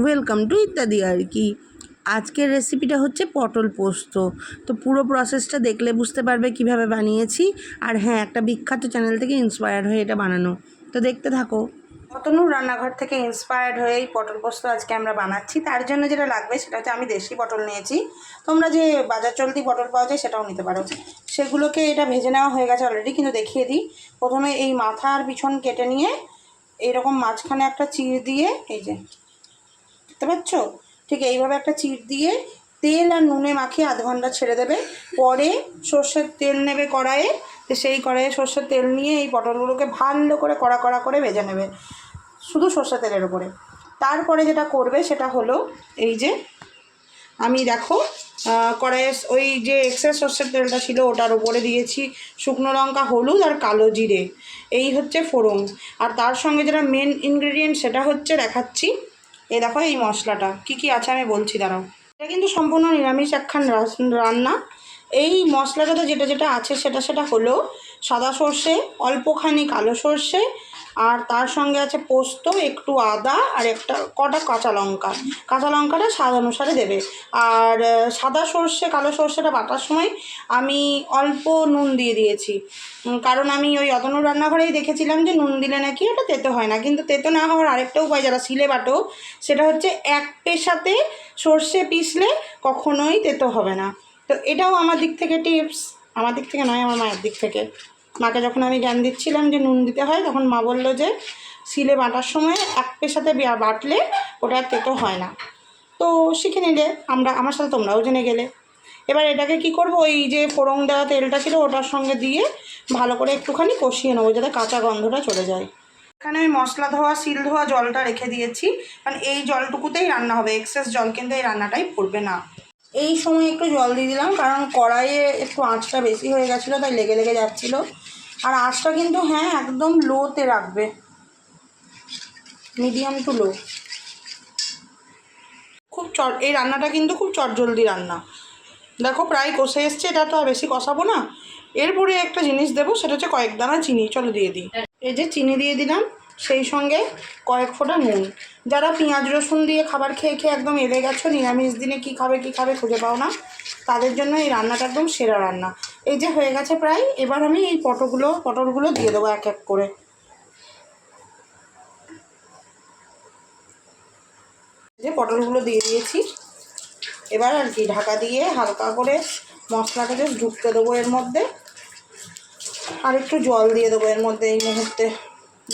Welcome to ইত্যাদি আর কি। আজকের রেসিপিটা হচ্ছে পটল পোস্ত। তো পুরো প্রসেসটা দেখলে বুঝতে পারবে কীভাবে বানিয়েছি। আর হ্যাঁ একটা বিখ্যাত চ্যানেল থেকে ইন্সপায়ার হয়ে এটা বানানো। তো দেখতে থাকো। অতনুর রান্নাঘর থেকে ইন্সপায়ার্ড হয়ে এই পটল পোস্ত আজকে আমরা বানাচ্ছি। তার জন্য যেটা লাগবে সেটা হচ্ছে আমি দেশি পটল নিয়েছি। তোমরা যে বাজার চলতি পটল পাওয়া যায় সেটাও নিতে পারো। সেগুলোকে এটা ভেজে নেওয়া হয়ে গেছে অলরেডি কিন্তু দেখিয়ে দিই। প্রথমে এই মাথা আর পিছন কেটে নিয়ে এইরকম মাঝখানে একটা চিড় দিয়ে, এই যে দেখতে পাচ্ছ ঠিক এইভাবে একটা চিট দিয়ে তেল আর নুনে মাখিয়ে আধ ঘণ্টা ছেড়ে দেবে। পরে সর্ষের তেল নেবে কড়াইয়ে, তো সেই কড়াইয়ে সর্ষের তেল নিয়ে এই পটলগুলোকে ভালো করে কড়া কড়া করে ভেজে নেবে, শুধু সর্ষের তেলের উপরে। তারপরে যেটা করবে সেটা হলো এই যে, আমি দেখো কড়াইয়ে ওই যে এক্সেস সর্ষের তেলটা ছিল ওটার উপরে দিয়েছি শুকনো লঙ্কা, হলুদ আর কালো জিরে। এই হচ্ছে ফোড়ন। আর তার সঙ্গে যেটা মেন ইনগ্রেডিয়েন্ট সেটা হচ্ছে দেখাচ্ছি। এই দেখো এই মশলাটা, কি কি আছে আমি বলছি, দাঁড়াও। এটা কিন্তু সম্পূর্ণ নিরামিষ একখান রান্না। এই মশলাটাতে যেটা যেটা আছে সেটা সেটা হলো সাদা সর্ষে, অল্পখানি কালো সর্ষে আর তার সঙ্গে আছে পোস্ত, একটু আদা আর একটা কটা কাঁচা লঙ্কা। কাঁচা লঙ্কাটা স্বাদ অনুসারে দেবে। আর সাদা সর্ষে, কালো সর্ষেটা বাটার সময় আমি অল্প নুন দিয়ে দিয়েছি। কারণ আমি ওই অতনুর রান্নাঘরেই দেখেছিলাম যে নুন দিলে নাকি ওটা তেতো হয় না। কিন্তু তেতো না হওয়ার আরেকটা উপায় যারা সিলে বাটো, সেটা হচ্ছে এক পেশাতে সর্ষে পিসলে কখনোই তেতো হবে না। তো এটাও আমার দিক থেকে টিপস আমার দিক থেকে নয়, আমার মায়ের দিক থেকে। মাকে যখন আমি জ্ঞান দিচ্ছিলাম যে নুন দিতে হয়, তখন মা বলল যে, শিলে বাটার সময় এক বিয়া- বাটলে ওটা তেতো হয় না। তো শিখে নিলে, আমরা, আমার সাথে তোমরাও জেনে গেলে। এবার এটাকে কি করব? ওই যে ফোড়ন দেওয়া তেলটা ছিল, ওটার সঙ্গে দিয়ে ভালো করে একটুখানি কষিয়ে নেব, যাতে কাঁচা গন্ধটা চলে যায়। এখানে আমি মশলা ধোয়া, শিল ধোয়া জলটা রেখে দিয়েছি। কারণ এই জলটুকুতেই রান্না হবে, এক্সেস জল কিন্তু এই রান্নাটাই পড়বে না। এই সময় একটু জল দিয়ে দিলাম, কারণ কড়াইয়ে একটু আঁচটা বেশি হয়ে গেছিল, তাই লেগে লেগে যাচ্ছিল। আর আঁচটা কিন্তু হ্যাঁ একদম লোতে রাখবে। মিডিয়াম টু লো খুব চট, এই রান্নাটা কিন্তু খুব চটজলদি রান্না। দেখো, প্রায় কষে এসছে, এটা তো আর বেশি কষাবো না। এরপরে একটা জিনিস দেবো, সেটা হচ্ছে কয়েক দানা চিনি। চলো দিয়ে দিই। এই যে চিনি দিয়ে দিলাম। সেই সঙ্গে কয়েক ফোঁটা নুন। যারা পেঁয়াজ, রসুন দিয়ে খাবার খেয়ে খেয়ে একদম এলে গেছো, নিরামিষ দিনে কী খাবে কী খাবে খুঁজে পাও না। তাদের জন্য এই রান্নাটা একদম সেরা রান্না। এই যে হয়ে গেছে প্রায়, এবার আমি এই পটলগুলো পটলগুলো দিয়ে দেবো এক এক করে। যে পটলগুলো দিয়ে দিয়েছি, এবার আর কি ঢাকা দিয়ে হালকা করে মশলাটাকে ঢুকতে দেবো এর মধ্যে। আর একটু জল দিয়ে দেবো এর মধ্যে এই মুহূর্তে।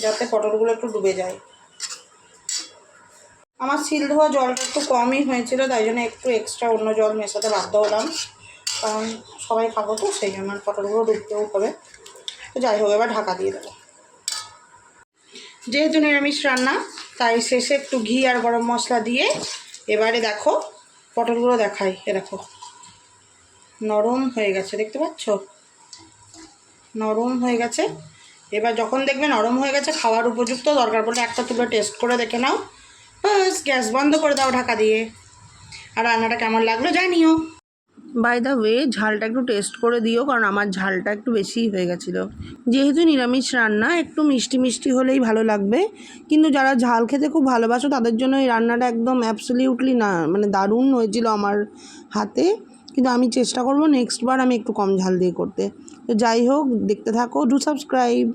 যাতে পটলগুলো একটু ডুবে যায়। আমার সিল ধোয়া জলটা একটু কমই হয়েছিল, তাই জন্য একটু এক্সট্রা অন্য জল মেশাতে বাধ্য হলাম। কারণ সবাই খাব তো, সেই জন্য পটলগুলো ডুবতেও হবে। তো যাই হোক, এবার ঢাকা দিয়ে দেবো। যেহেতু নিরামিষ রান্না, তাই শেষে একটু ঘি আর গরম মশলা দিয়ে এবারে দেখো, পটলগুলো দেখাই। এ দেখো, নরম হয়ে গেছে, দেখতে পাচ্ছ? নরম হয়ে গেছে। এবার যখন দেখবে নরম হয়ে গেছে, খাওয়ার উপযুক্ত দরকার পড়লে একটা তুলে টেস্ট করে দেখে নাও। বাস গ্যাস বন্ধ করে দাও ঢাকা দিয়ে। আর রান্নাটা কেমন লাগল জানিও। বাই দ্য ওয়ে ঝালটা একটু টেস্ট করে দিও, কারণ আমার ঝালটা একটু বেশিই হয়ে গেছিল। যেহেতু নিরামিষ রান্না, একটু মিষ্টি মিষ্টি হলেই ভালো লাগবে। কিন্তু যারা ঝাল খেতে খুব ভালোবাসো, তাদের জন্য এই রান্নাটা একদম অ্যাবসলিউটলি না মানে দারুণ হয়েছিল আমার হাতে। কিন্তু আমি চেষ্টা করব নেক্সট বার আমি একটু কম ঝাল দিয়ে করতে। তো যাই হোক, দেখতে থাকো ডু সাবস্ক্রাইব